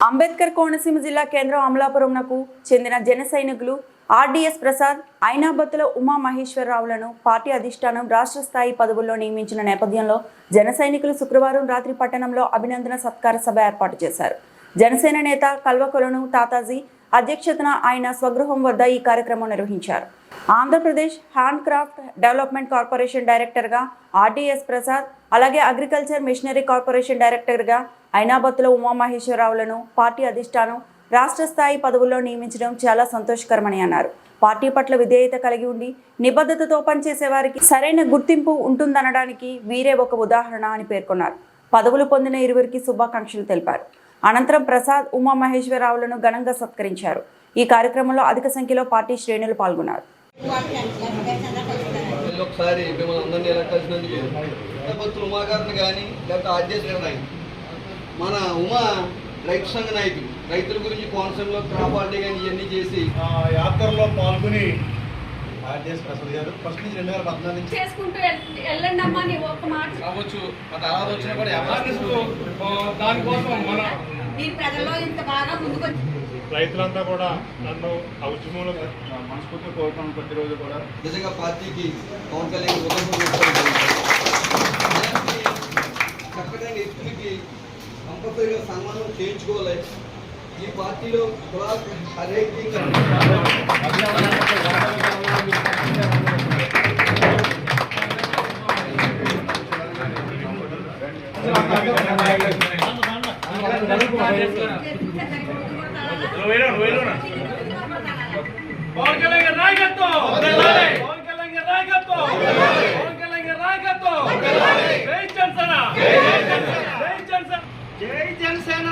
అంబేద్కర్ కోనసీమ జిల్లా కేంద్రం అమలాపురంనకు చెందిన జన సైనికులు ఆర్డీఎస్ ప్రసాద్ ఐనాబత్తుల ఉమా మహేశ్వరరావులను పార్టీ అధిష్టానం రాష్ట్ర స్థాయి పదవుల్లో నియమించిన నేపథ్యంలో జన సైనికులు శుక్రవారం రాత్రి పట్టణంలో అభినందన సత్కార సభ ఏర్పాటు చేశారు. జనసేన నేత కల్వకొలను తాతాజీ అధ్యక్షతన ఆయన స్వగృహం వద్ద ఈ కార్యక్రమం నిర్వహించారు. Andhra Pradesh hand craft development corporation డైరెక్టర్గా ఆర్డీఎస్ ప్రసాద్ అలాగే అగ్రికల్చర్ మిషనరీ కార్పొరేషన్ డైరెక్టర్గా ఐనాబత్తుల ఉమామహేశ్వరరావులను పార్టీ అధిష్టానం రాష్ట్ర స్థాయి పదవుల్లో నియమించడం చాలా సంతోషకరమని అన్నారు. పార్టీ పట్ల విధేయత కలిగి ఉండి నిబద్ధతతో పనిచేసే వారికి సరైన గుర్తింపు ఉంటుందనడానికి వీరే ఒక ఉదాహరణ అని పేర్కొన్నారు. పదవులు పొందిన ఇరువురికి శుభాకాంక్షలు తెలిపారు. అనంతరం ప్రసాద్ ఉమామహేశ్వరరావులను ఘనంగా సత్కరించారు. ఈ కార్యక్రమంలో అధిక సంఖ్యలో పార్టీ శ్రేణులు పాల్గొన్నారు. మళ్ళీ ఒకసారి మిమ్మల్ని అందరినీ ఎలా కలిసినందుకు భక్తులు ఉమా గారిని కానీ లేకపోతే ఆర్జేస్ గారిని మన ఉమా రైతు సంఘ నాయకులు రైతుల గురించి కోనసీమలో క్రాపార్టీ కానీ ఇవన్నీ చేసి ఆ యాత్రలో పాల్గొని ఆర్జేఎస్ ప్రసాద్ గారు. ఫస్ట్ నుంచి రెండు వేల పద్నాలుగు నుంచి చేసుకుంటూ వెళ్- వెళ్ళండి అమ్మా నీ ఒక్క మాట. రావచ్చు. ఆ తర్వాత వచ్చినా కూడా అవేర్నెస్ దానికోసం మన మీరు ప్రజల్లో ఇంత బాగా రైతులంతా కూడా నన్ను ఆ ఉద్యమంలో మనస్ఫూర్తిగా కోరుకున్నాను ప్రతిరోజు కూడా. నిజంగా పార్టీకి పవన్ కళ్యాణ్ చక్కటి వ్యక్తులకి కంపల్సరీగా సన్మానం చేయించుకోవాలి. ఈ పార్టీలో కులాలకు హరేకంగా పవన్ కళ్యాణ్ గారి నాయకత్వం పవన్ కళ్యాణ్ గారి నాయకత్వం పవన్ కళ్యాణ్ గారి నాయకత్వం జై జనసేన. జై జనసేన. జై జనసేన.